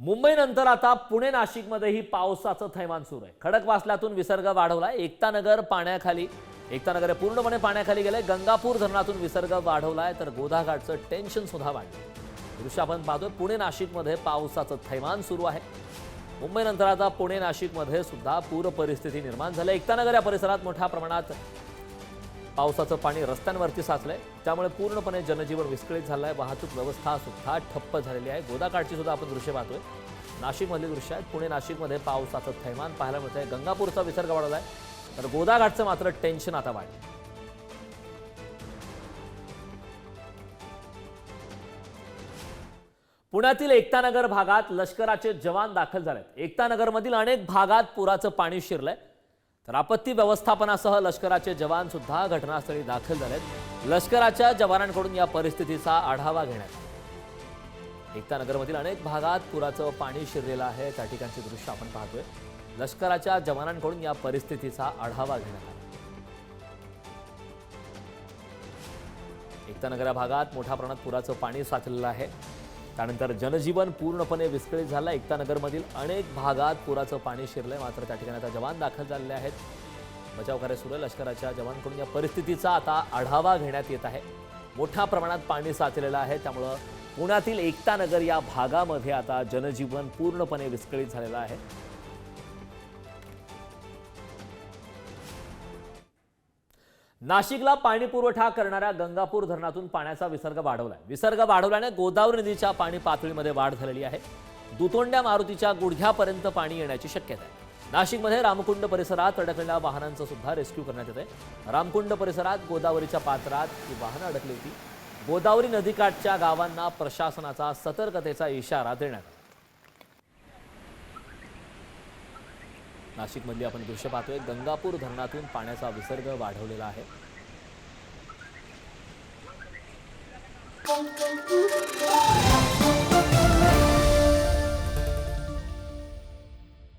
मुंबईनंतर आता पुणे नाशिकमध्येही पावसाचं थैमान सुरू आहे. खडकवासल्यातून विसर्ग वाढवला एकतानगर पाण्याखाली एकतानगर हे पूर्णपणे पाण्याखाली गेले गंगापूर धरणातून विसर्ग वाढवलाय. तर गोदाघाटचं टेन्शन सुद्धा वाढलं दृश्य आपण पाहतोय पुणे नाशिकमध्ये पावसाचं थैमान सुरू आहे. मुंबईनंतर आता पुणे नाशिकमध्ये सुद्धा पूर परिस्थिती निर्माण झाली एकतानगर या परिसरात मोठ्या प्रमाणात पावसाचं पाणी रस्त्यांवरती साचलंय. त्यामुळे पूर्णपणे जनजीवन विस्कळीत झालं आहे वाहतूक व्यवस्था सुद्धा ठप्प झालेली आहे. गोदाकाठची सुद्धा आपण दृश्य पाहतोय. नाशिकमधली दृश्य आहेत पुणे नाशिकमध्ये पावसाचं थैमान पाहायला मिळतंय. गंगापूरचा विसर्ग वाढवलाय. तर गोदाघाटचं मात्र टेन्शन आता वाढलं पुण्यातील एकतानगर भागात लष्कराचे जवान दाखल झालेत. एकतानगरमधील अनेक भागात पुराचं पाणी शिरलंय. तर आपत्ती व्यवस्थापनासह लष्कराचे जवान सुद्धा घटनास्थळी दाखल झालेत. लष्कराच्या जवानांकडून या परिस्थितीचा आढावा घेण्यात आला. एकतानगरमधील अनेक भागात पुराचं पाणी शिरलेलं आहे. त्या ठिकाणची दृश्य आपण पाहतोय. लष्कराच्या जवानांकडून या परिस्थितीचा आढावा घेण्यात आला. एकतानगर या भागात मोठ्या प्रमाणात पुराचं पाणी साचलेलं आहे. त्यानंतर जनजीवन पूर्णपणे विस्कळीत झालं. एकतानगरमधील अनेक भागात पुराचं पाणी शिरलंय. मात्र त्या ठिकाणी आता जवान दाखल झालेले आहेत. बचाव कार्य सुरू आहे. लष्कराच्या जवानांकडून या परिस्थितीचा आता आढावा घेण्यात येत आहे. मोठ्या प्रमाणात पाणी साचलेलं आहे. त्यामुळं पुण्यातील एकतानगर या भागामध्ये आता जनजीवन पूर्णपणे विस्कळीत झालेलं आहे. नाशिकला पाणी पुरवठा करणाऱ्या गंगापूर धरणातून पाण्याचा विसर्ग वाढवलाय. विसर्ग वाढवल्याने गोदावरी नदीच्या पाणी पातळीमध्ये वाढ झालेली आहे. दुतोंड्या मारुतीच्या गुडघ्यापर्यंत पाणी येण्याची शक्यता आहे. नाशिकमध्ये रामकुंड परिसरात अडकलेल्या वाहनांचं सुद्धा रेस्क्यू करण्यात येत आहे रामकुंड परिसरात गोदावरीच्या पात्रात ही वाहनं अडकली होती. गोदावरी नदीकाठच्या गावांना प्रशासनाचा सतर्कतेचा इशारा देण्यात नाशिकमधली आपण दृश्य पाहतोय. गंगापूर धरणातून पाण्याचा विसर्ग वाढवलेला आहे.